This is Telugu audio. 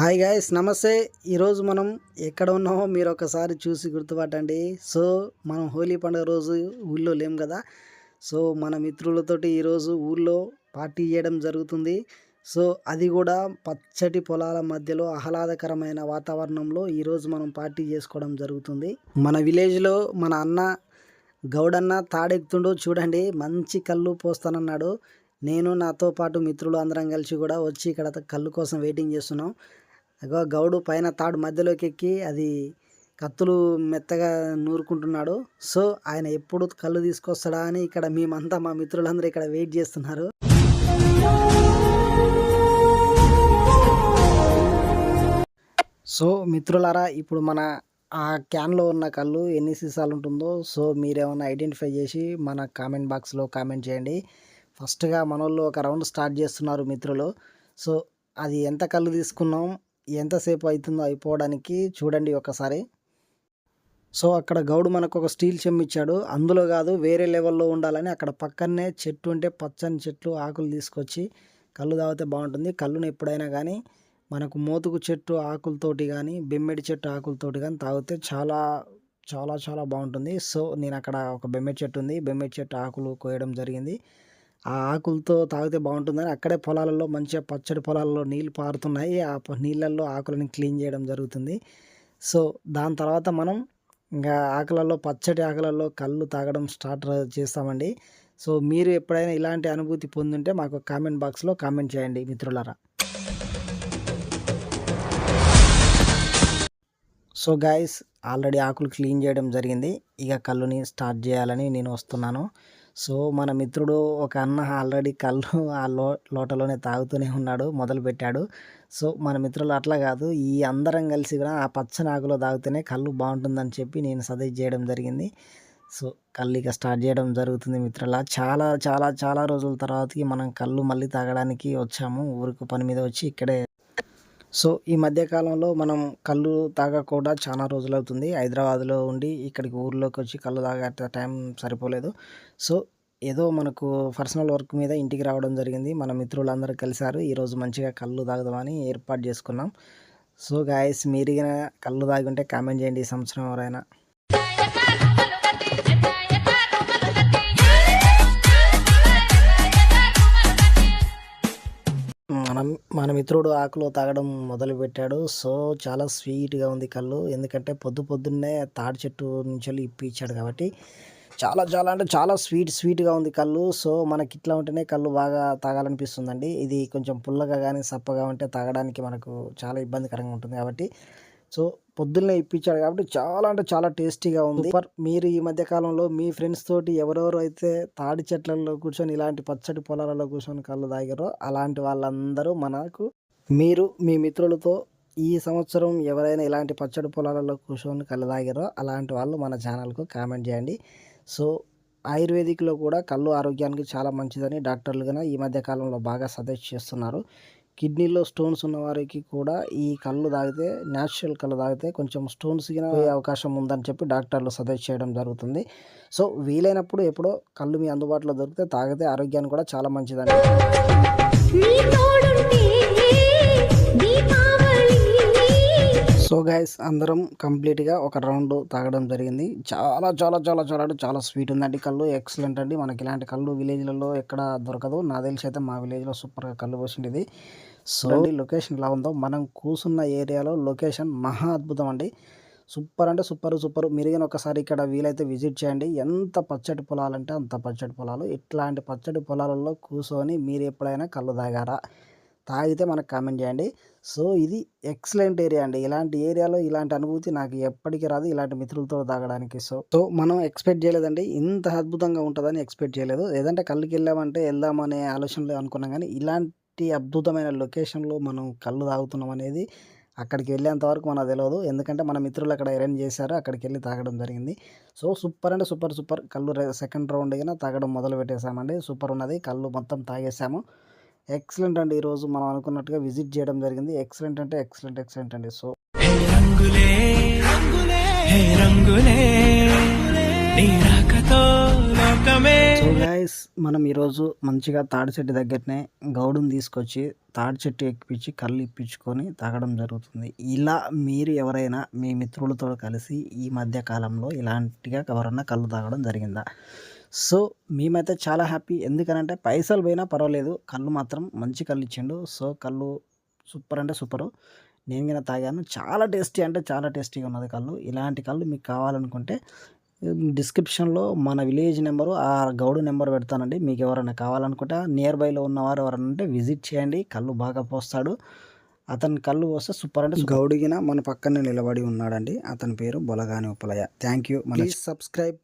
హాయ్ గాయస్ నమస్తే. ఈరోజు మనం ఎక్కడ ఉన్నామో మీరు ఒకసారి చూసి గుర్తుపట్టండి. సో మనం హోలీ పండుగ రోజు ఊళ్ళో లేం కదా. సో మన మిత్రులతోటి ఈరోజు ఊళ్ళో పార్టీ చేయడం జరుగుతుంది. సో అది కూడా పచ్చటి పొలాల మధ్యలో ఆహ్లాదకరమైన వాతావరణంలో ఈరోజు మనం పార్టీ చేసుకోవడం జరుగుతుంది. మన విలేజ్లో మన అన్న గౌడన్న తాడెక్తుండో చూడండి. మంచి కళ్ళు పోస్తానన్నాడు. నేను నాతో పాటు మిత్రులు అందరం కలిసి కూడా వచ్చి ఇక్కడ కళ్ళు కోసం వెయిటింగ్ చేస్తున్నాం. అగో గౌడు పైన తాడు మధ్యలోకి ఎక్కి అది కత్తులు మెత్తగా నూరుకుంటున్నాడు. సో ఆయన ఎప్పుడు కళ్ళు తీసుకొస్తాడా అని ఇక్కడ మేమంతా మా మిత్రులందరూ ఇక్కడ వెయిట్ చేస్తున్నారు. సో మిత్రులారా ఇప్పుడు మన ఆ క్యాన్లో ఉన్న కళ్ళు ఎన్ని సీసాలు ఉంటుందో సో మీరేమన్నా ఐడెంటిఫై చేసి మన కామెంట్ బాక్స్లో కామెంట్ చేయండి. ఫస్ట్గా మన వాళ్ళు ఒక రౌండ్ స్టార్ట్ చేస్తున్నారు మిత్రులు. సో అది ఎంత కళ్ళు తీసుకున్నాం ఎంతసేపు అవుతుందో అయిపోవడానికి చూడండి ఒకసారి. సో అక్కడ గౌడు మనకు ఒక స్టీల్ చెమ్ ఇచ్చాడు అందులో కాదు వేరే లెవెల్లో ఉండాలని అక్కడ పక్కనే చెట్టు ఉంటే పచ్చని చెట్లు ఆకులు తీసుకొచ్చి కళ్ళు తాగితే బాగుంటుంది. కళ్ళును ఎప్పుడైనా కానీ మనకు మోతుకు చెట్టు ఆకులతోటి కానీ బెమ్మెడి చెట్టు ఆకులతోటి కానీ తాగితే చాలా చాలా చాలా బాగుంటుంది. సో నేను అక్కడ ఒక బెమ్మెడి చెట్టు ఉంది. బెమ్మెడి చెట్టు ఆకులు కోయడం జరిగింది. ఆ ఆకులతో తాగితే బాగుంటుందని అక్కడే పొలాలలో మంచిగా పచ్చడి పొలాల్లో నీళ్ళు పారుతున్నాయి. ఆ నీళ్ళల్లో ఆకులని క్లీన్ చేయడం జరుగుతుంది. సో దాని తర్వాత మనం ఇంకా ఆకులలో పచ్చడి ఆకులలో కళ్ళు తాగడం స్టార్ట్ చేస్తామండి. సో మీరు ఎప్పుడైనా ఇలాంటి అనుభూతి పొందుంటే మాకు కామెంట్ బాక్స్లో కామెంట్ చేయండి మిత్రులారా. సో గాయస్ ఆల్రెడీ ఆకులు క్లీన్ చేయడం జరిగింది. ఇక కళ్ళుని స్టార్ట్ చేయాలని నేను వస్తున్నాను. సో మన మిత్రుడు ఒక అన్న ఆల్రెడీ కళ్ళు ఆ లో లోటలోనే తాగుతూనే ఉన్నాడు మొదలు పెట్టాడు సో మన మిత్రులు అట్లా కాదు ఈ అందరం కలిసి కూడా ఆ పచ్చని ఆకులో తాగితేనే కళ్ళు బాగుంటుందని చెప్పి నేను సజెస్ట్ చేయడం జరిగింది. సో కళ్ళు ఇక స్టార్ట్ చేయడం జరుగుతుంది మిత్రులా చాలా చాలా చాలా రోజుల తర్వాతకి మనం కళ్ళు మళ్ళీ తాగడానికి వచ్చాము. ఊరికి పని మీద వచ్చి ఇక్కడే సో ఈ మధ్యకాలంలో మనం కళ్ళు తాగకుండా చాలా రోజులు అవుతుంది హైదరాబాద్లో ఉండి ఇక్కడికి ఊర్లోకి వచ్చి కళ్ళు తాగే టైం సరిపోలేదు. సో ఏదో మనకు పర్సనల్ వర్క్ మీద ఇంటికి రావడం జరిగింది. మన మిత్రులందరూ కలిశారు. ఈరోజు మంచిగా కళ్ళు తాగుదామని ఏర్పాటు చేసుకున్నాం. సో గాయస్ మీరు కళ్ళు తాగి ఉంటే కామెంట్ చేయండి ఈ సంవత్సరం ఎవరైనా. మన మన మిత్రుడు ఆకులు తాగడం మొదలుపెట్టాడు. సో చాలా స్వీట్గా ఉంది కళ్ళు. ఎందుకంటే పొద్దు పొద్దున్నే తాడి చెట్టు నుంచి వెళ్ళి ఇప్పి ఇచ్చాడు కాబట్టి చాలా చాలా అంటే చాలా స్వీట్ స్వీట్గా ఉంది కళ్ళు. సో మనకి ఇట్లా ఉంటేనే కళ్ళు బాగా తాగాలనిపిస్తుందండి. ఇది కొంచెం పుల్లగా కానీ సప్పగా ఉంటే తాగడానికి మనకు చాలా ఇబ్బందికరంగా ఉంటుంది కాబట్టి సో పొద్దున్నే ఇప్పించాడు కాబట్టి చాలా అంటే చాలా టేస్టీగా ఉంది. మీరు ఈ మధ్య కాలంలో మీ ఫ్రెండ్స్ తోటి ఎవరెవరు అయితే తాడి చెట్లలో కూర్చొని ఇలాంటి పచ్చడి పొలాలలో కూర్చొని కళ్ళు తాగారో అలాంటి వాళ్ళందరూ మనకు మీరు మీ మిత్రులతో ఈ సంవత్సరం ఎవరైనా ఇలాంటి పచ్చడి పొలాలలో కూర్చొని కళ్ళు తాగారో అలాంటి వాళ్ళు మన ఛానల్కు కామెంట్ చేయండి. సో ఆయుర్వేదిక్లో కూడా కళ్ళు ఆరోగ్యానికి చాలా మంచిదని డాక్టర్లు ఈ మధ్య కాలంలో బాగా సజెస్ట్ చేస్తున్నారు. కిడ్నీలో స్టోన్స్ ఉన్న వారికి కూడా ఈ కళ్ళు తాగితే న్యాచురల్ కళ్ళు తాగితే కొంచెం స్టోన్స్ పోయే అవకాశం ఉందని చెప్పి డాక్టర్లు సజెస్ట్ చేయడం జరుగుతుంది. సో వీలైనప్పుడు ఎప్పుడో కళ్ళు మీ అందుబాటులో దొరికితే తాగితే ఆరోగ్యానికి కూడా చాలా మంచిదండి. సో గైస్ అందరం కంప్లీట్గా ఒక రౌండ్ తాగడం జరిగింది. చాలా చాలా చాలా చాలా అంటే చాలా స్వీట్ ఉందండి కళ్ళు. ఎక్సలెంట్ అండి. మనకి ఇలాంటి కళ్ళు విలేజ్లలో ఎక్కడ దొరకదు. నా తెలిసి అయితే మా విలేజ్లో సూపర్గా కళ్ళు పోసిండేది. సో లొకేషన్ ఎలా ఉందో. మనం కూర్చున్న ఏరియాలో లొకేషన్ మహా అద్భుతం అండి. సూపర్ అంటే సూపర్ సూపర్. మీరు ఒకసారి ఇక్కడ వీలైతే విజిట్ చేయండి. ఎంత పచ్చటి పొలాలు అంటే అంత పచ్చటి పొలాలు. ఇట్లాంటి పచ్చడి పొలాలలో కూర్చొని మీరు ఎప్పుడైనా కళ్ళు తాగారా? తాగితే మనకు కామెంట్ చేయండి. సో ఇది ఎక్సలెంట్ ఏరియా అండి. ఇలాంటి ఏరియాలో ఇలాంటి అనుభూతి నాకు ఎప్పటికీ రాదు ఇలాంటి మిత్రులతో తాగడానికి. సో సో మనం ఎక్స్పెక్ట్ చేయలేదండి. ఇంత అద్భుతంగా ఉంటుందని ఎక్స్పెక్ట్ చేయలేదు. ఏదంటే కళ్ళకి వెళ్ళామంటే వెళ్దామనే ఆలోచనలు అనుకున్నాం కానీ ఇలాంటి అద్భుతమైన లొకేషన్లో మనం కళ్ళు తాగుతున్నాం అనేది అక్కడికి వెళ్ళేంత వరకు మనకు తెలియదు ఎందుకంటే మన మిత్రులు అక్కడ అరేంజ్ చేశారు. అక్కడికి వెళ్ళి తాగడం జరిగింది. సో సూపర్ అంటే సూపర్ సూపర్. కళ్ళు సెకండ్ రౌండ్ అయినా తాగడం మొదలు పెట్టేశామండి. సూపర్ ఉన్నది. కళ్ళు మొత్తం తాగేసాము ఎక్సలెంట్ అండి ఈరోజు మనం అనుకున్నట్టుగా విజిట్ చేయడం జరిగింది. ఎక్సలెంట్ అంటే ఎక్సలెంట్ ఎక్సలెంట్ అండి. సో రంగులే రంగులే నీ రాకతో నమ్మకమే సో మనం ఈరోజు మంచిగా తాడి చెట్టు దగ్గరనే గౌడుని తీసుకొచ్చి తాడి చెట్టు ఎక్కిపించి కళ్ళు ఇప్పించుకొని తాగడం జరుగుతుంది. ఇలా మీరు ఎవరైనా మీ మిత్రులతో కలిసి ఈ మధ్య కాలంలో ఇలాంటిగా ఎవరన్నా కళ్ళు తాగడం జరిగిందా? సో మేమైతే చాలా హ్యాపీ. ఎందుకనంటే పైసలు పోయినా పర్వాలేదు. కళ్ళు మాత్రం మంచి కళ్ళు ఇచ్చిండు. సో కళ్ళు సూపర్ అంటే సూపరు. నేను కూడా తాగాను. చాలా టేస్టీ అంటే చాలా టేస్టీగా ఉన్నది కళ్ళు. ఇలాంటి కళ్ళు మీకు కావాలనుకుంటే డిస్క్రిప్షన్లో మన విలేజ్ నెంబరు ఆ గౌడు నెంబర్ పెడతానండి. మీకు ఎవరైనా కావాలనుకుంటే నియర్ బైలో ఉన్నవారు ఎవరైనా ఉంటే విజిట్ చేయండి. కళ్ళు బాగా పోస్తాడు. అతని కళ్ళు పోస్తే సూపర్ అంటే గౌడిగిన మన పక్కనే నిలబడి ఉన్నాడండి. అతని పేరు బొలగాని ఉప్పలయ్య. థ్యాంక్ యూ మన సబ్స్క్రైబ్